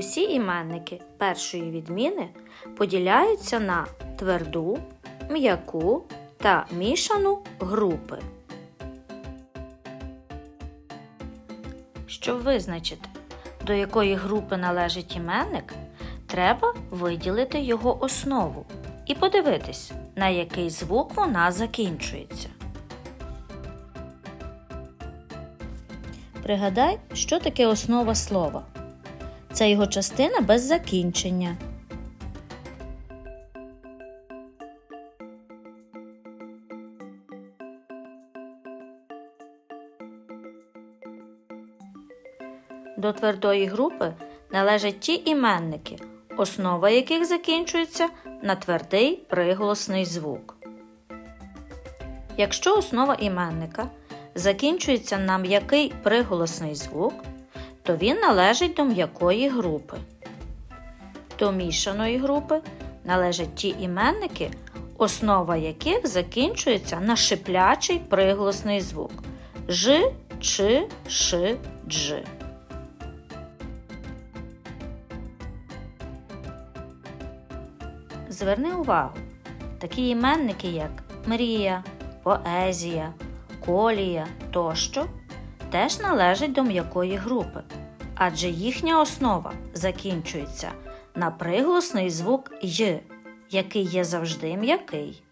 Усі іменники першої відміни поділяються на тверду, м'яку та мішану групи. Щоб визначити, до якої групи належить іменник, треба виділити його основу і подивитись, на який звук вона закінчується. Пригадай, що таке основа слова. Це його частина без закінчення. До твердої групи належать ті іменники, основа яких закінчується на твердий приголосний звук. Якщо основа іменника закінчується на м'який приголосний звук, то він належить до м'якої групи. До мішаної групи належать ті іменники, основа яких закінчується на шиплячий приголосний звук ж, ч, ш, дж. Зверни увагу, такі іменники, як мрія, поезія, колія тощо, теж належать до м'якої групи, адже їхня основа закінчується на приголосний звук й, який є завжди м'який.